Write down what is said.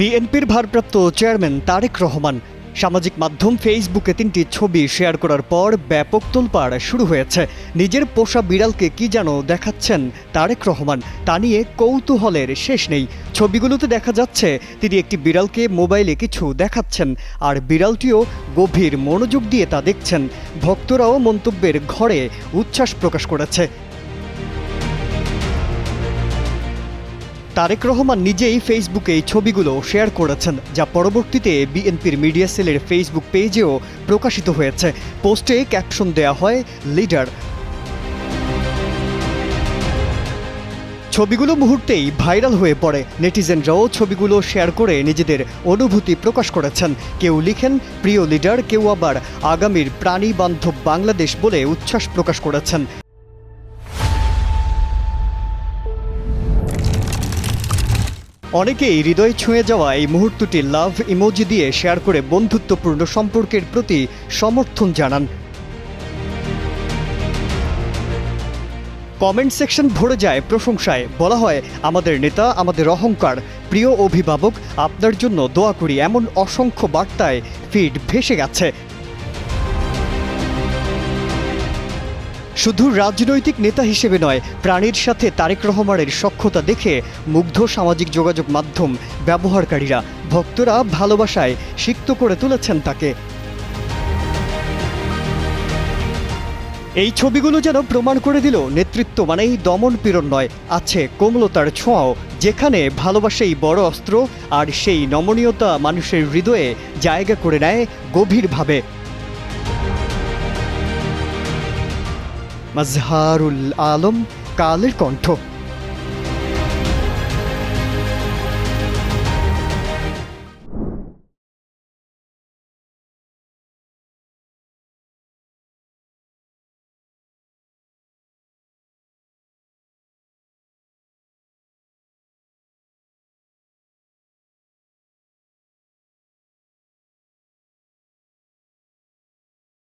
বিএনপির ভারপ্রাপ্ত চেয়ারম্যান তারেক রহমান। সামাজিক মাধ্যম ফেসবুকে তিনটি ছবি শেয়ার করার পর ব্যাপক তোলপাড় শুরু হয়েছে। নিজের পোষা বিড়ালকে কি যেন দেখাচ্ছেন তারেক রহমান, তা নিয়ে কৌতূহলের শেষ নেই। ছবিগুলোতে দেখা যাচ্ছে, তিনি একটি বিড়ালকে মোবাইলে কিছু দেখাচ্ছেন, আর বিড়ালটিও গভীর মনোযোগ দিয়ে তা দেখছেন। ভক্তরাও মন্তব্যের ঘরে উচ্ছ্বাস প্রকাশ করেছে। তারেক রহমান নিজেই ফেসবুকে এই ছবিগুলো শেয়ার করেছেন, যা পরবর্তীতে বিএনপির মিডিয়া সেলের ফেসবুক পেজেও প্রকাশিত হয়েছে। পোস্টে ক্যাপশন দেয়া হয়, লিডার। ছবিগুলো মুহূর্তেই ভাইরাল হয়ে পড়ে। নেটিজেনরাও ছবিগুলো শেয়ার করে নিজেদের অনুভূতি প্রকাশ করেছেন। কেউ লিখেন, প্রিয় লিডার কেউ আবার, আগামীর প্রাণী বান্ধব বাংলাদেশ বলে উচ্ছ্বাস প্রকাশ করেছেন। অনেকেই হৃদয় ছুঁয়ে যাওয়া এই মুহূর্তটি লাভ ইমোজি দিয়ে শেয়ার করে বন্ধুত্বপূর্ণ সম্পর্কের প্রতি সমর্থন জানান। কমেন্ট সেকশন ভরে যায় প্রশংসায়। বলা হয়, আমাদের নেতা, আমাদের অহংকার। প্রিয় অভিভাবক, আপনার জন্য দোয়া করি। এমন অসংখ্য বার্তায় ফিড ভেসে গেছে। শুধু রাজনৈতিক নেতা হিসেবে নয়, প্রাণীর সাথে তারেক রহমানের সক্ষতা দেখে মুগ্ধ সামাজিক যোগাযোগ মাধ্যম ব্যবহারকারীরা। ভক্তরা ভালোবাসায় সিক্ত করে তুলেছেন তাকে। এই ছবিগুলো যেন প্রমাণ করে দিল নেতৃত্ব মানেই দমন পীড়ন নয়, আছে কোমলতার ছোঁয়াও, যেখানে ভালোবাসেই বড় অস্ত্র আর সেই নমনীয়তা মানুষের হৃদয়ে জায়গা করে নেয় গভীরভাবে। মাজহারুল আলম কালের কণ্ঠ।